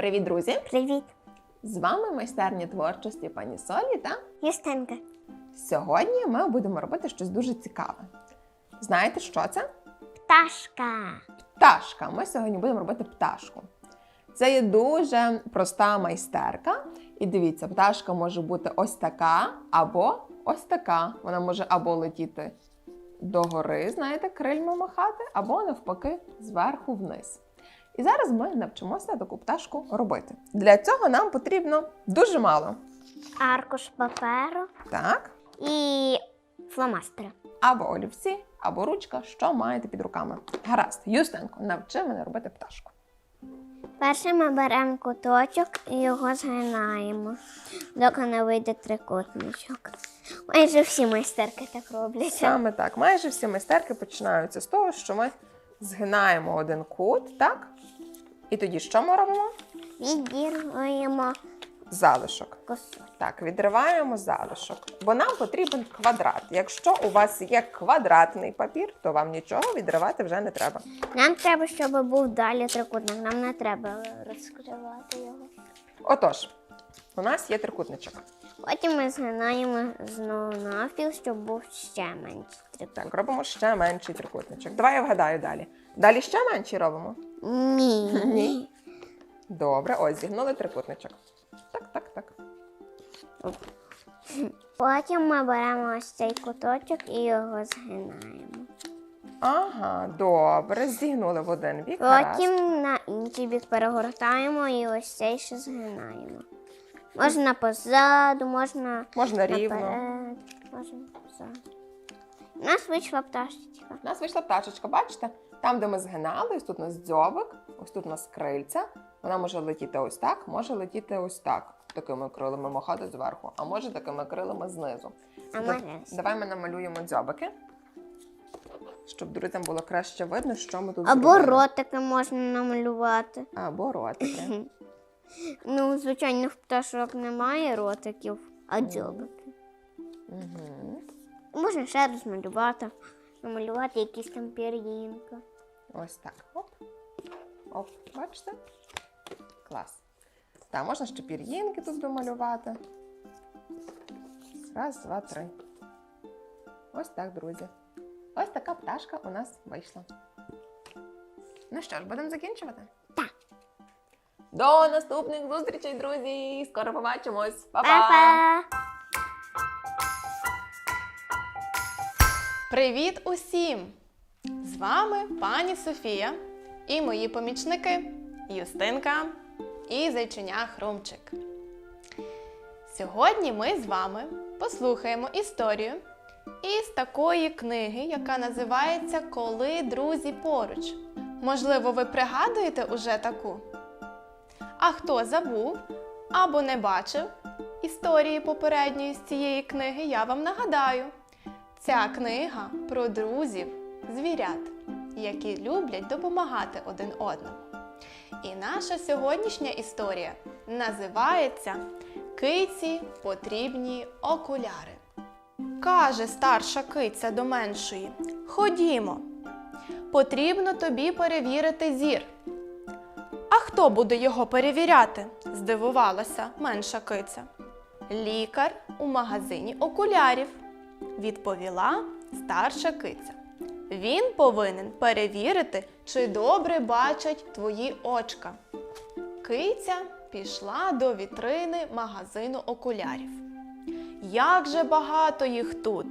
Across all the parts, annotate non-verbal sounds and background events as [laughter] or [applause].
Привіт, друзі! Привіт, З вами майстерня творчості пані Солі та Юстинка. сьогодні ми будемо робити щось дуже цікаве. Знаєте, що це? Пташка. Пташка. Ми сьогодні будемо робити пташку. Це є дуже проста майстерка. І дивіться, пташка може бути ось така або ось така. Вона може або летіти догори, знаєте, крильми махати, або навпаки зверху вниз. І зараз ми навчимося таку пташку робити. Для цього нам потрібно дуже мало. Аркуш паперу Так, і фломастери. або олівці, або ручка, що маєте під руками. Гаразд, Юстенко, навчи мене робити пташку. Перше ми беремо куточок і його згинаємо, доки не вийде трикутничок. Майже всі майстерки так роблять. Саме так. Майже всі майстерки починаються з того, що ми згинаємо один кут, так? І тоді що ми робимо? Відірвуємо Залишок. Так, відриваємо залишок. Бо нам потрібен квадрат. Якщо у вас є квадратний папір, то вам нічого відривати вже не треба. Нам треба, щоб був далі трикутник. Нам не треба розкривати його. Отож, у нас є трикутничок. Потім ми згинаємо знову навпіл, щоб був ще менший трикутник. Так, робимо ще менший трикутничок. Давай я вгадаю далі. Далі ще менший робимо. Ні. Добре, ось зігнули трикутничок. Так, так, так. Потім ми беремо ось цей куточок і його згинаємо. Ага, добре, зігнули в один бік. Потім на інший бік перегортаємо і ось цей ще згинаємо. Можна позаду, можна Можна рівно. можна позаду. У нас вийшла пташечка. У нас вийшла пташечка, бачите? Там, де ми згинали, ось тут у нас дзьобик, ось тут у нас крильця. Вона може летіти ось так, може летіти ось так, такими крилами махати зверху, а може такими крилами знизу. А ось. Давай ми намалюємо дзьобики, щоб друзям було краще видно, що ми тут Або зробили. ротики можна намалювати. Або ротики. [laughs] Ну, звичайно, в пташок немає ротиків, а дзьобики. Угу. Можна ще розмалювати, намалювати якісь там пір'їнка. Ось так. Оп. Оп, бачите? Клас. Так, можна ще пір'їнки тут домалювати. Раз, два, три. Ось так, друзі. Ось така пташка у нас вийшла. Ну що ж, будемо закінчувати? Так. До наступних зустрічей, друзі! Скоро побачимось! Па-па! Па-па! Привіт усім! З вами пані Софія і мої помічники Юстинка і зайчиня Хрумчик. Сьогодні ми з вами послухаємо історію із такої книги, яка називається Коли друзі поруч. Можливо, ви пригадуєте уже таку? А хто забув або не бачив історії попередньої з цієї книги, я вам нагадаю. Ця книга про друзів, звірят, які люблять допомагати один одному. І наша сьогоднішня історія називається Киці потрібні окуляри. Каже старша киця до меншої: Ходімо, потрібно тобі перевірити зір. А хто буде його перевіряти? здивувалася менша киця. Лікар у магазині окулярів відповіла старша киця. Він повинен перевірити, чи добре бачать твої очка. Киця пішла до вітрини магазину окулярів. Як же багато їх тут!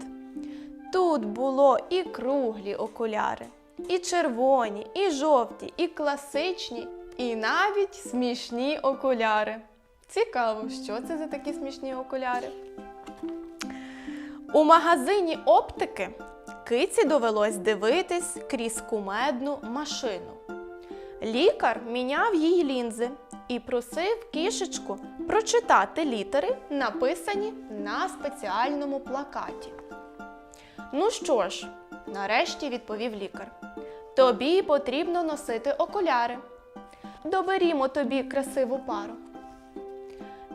Тут було і круглі окуляри, і червоні, і жовті, і класичні, і навіть смішні окуляри. Цікаво, що це за такі смішні окуляри? У магазині оптики киці довелось дивитись крізь кумедну машину. Лікар міняв їй лінзи і просив кішечку прочитати літери, написані на спеціальному плакаті. Ну що ж, нарешті відповів лікар. Тобі потрібно носити окуляри. Доберімо тобі красиву пару.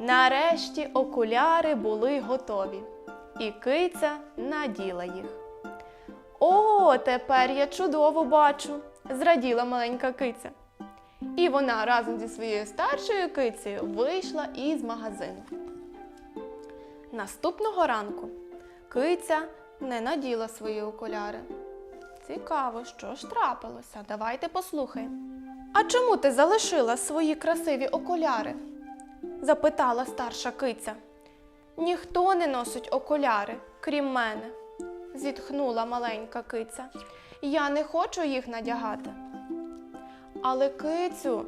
Нарешті окуляри були готові, і киця наділа їх. О, тепер я чудово бачу, зраділа маленька киця. І вона разом зі своєю старшою кицею вийшла із магазину. Наступного ранку киця не наділа свої окуляри. Цікаво, що ж трапилося. Давайте послухаємо. А чому ти залишила свої красиві окуляри? запитала старша киця. Ніхто не носить окуляри, крім мене, зітхнула маленька киця. Я не хочу їх надягати. Але кицю,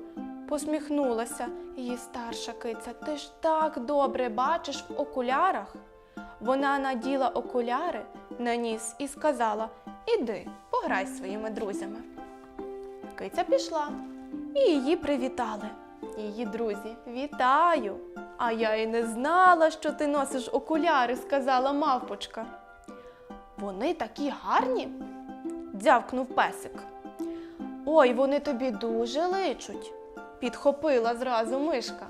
посміхнулася її старша киця, ти ж так добре бачиш в окулярах. Вона наділа окуляри на ніс і сказала: Іди, пограй зі своїми друзями. Киця пішла, і її привітали. Її друзі, вітаю! А я й не знала, що ти носиш окуляри, сказала мавпочка. Вони такі гарні, дзявкнув песик. Ой, вони тобі дуже личуть, підхопила зразу мишка.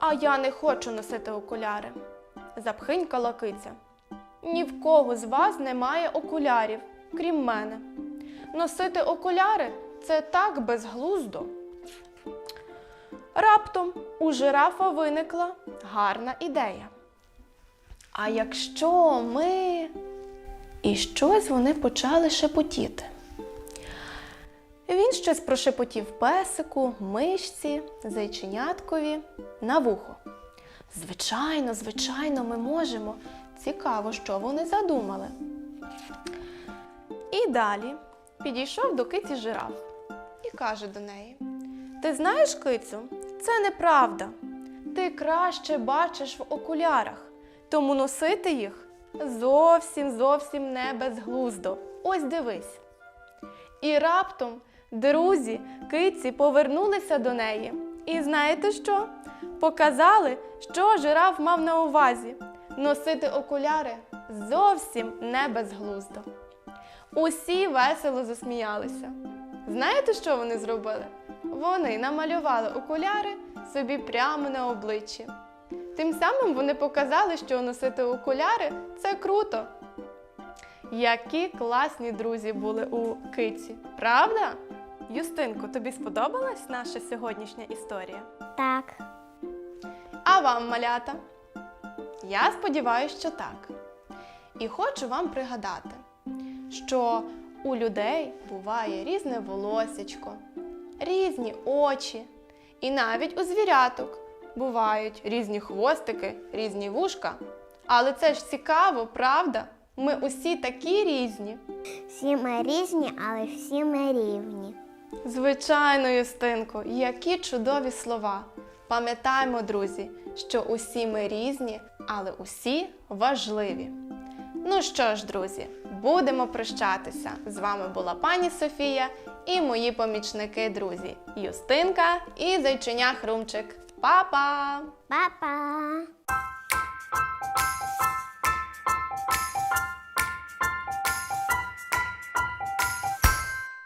А я не хочу носити окуляри, запхинькала киця. Ні в кого з вас немає окулярів, крім мене. Носити окуляри це так безглуздо. Раптом у жирафа виникла гарна ідея. А якщо ми. І щось вони почали шепотіти. Він щось прошепотів песику, мишці, зайченяткові на вухо. Звичайно, звичайно, ми можемо. Цікаво, що вони задумали. І далі підійшов до киці жираф і каже до неї: Ти знаєш, кицю, це неправда. Ти краще бачиш в окулярах, тому носити їх зовсім зовсім не безглуздо. Ось дивись. І раптом друзі киці повернулися до неї. І знаєте що? Показали, що жираф мав на увазі. Носити окуляри зовсім не безглуздо. Усі весело засміялися. Знаєте, що вони зробили? Вони намалювали окуляри собі прямо на обличчі. Тим самим вони показали, що носити окуляри це круто. Які класні друзі були у киці, правда? Юстинко, тобі сподобалась наша сьогоднішня історія? Так. А вам, малята? Я сподіваюся, що так. І хочу вам пригадати, що у людей буває різне волосячко, різні очі, і навіть у звіряток бувають різні хвостики, різні вушка. Але це ж цікаво, правда? Ми усі такі різні. Всі ми різні, але всі ми рівні. Звичайно, Юстинко, які чудові слова. Пам'ятаємо, друзі, що усі ми різні, але усі важливі. Ну що ж, друзі, будемо прощатися. З вами була пані Софія і мої помічники, друзі Юстинка і зайчиня Хрумчик. 爸爸爸爸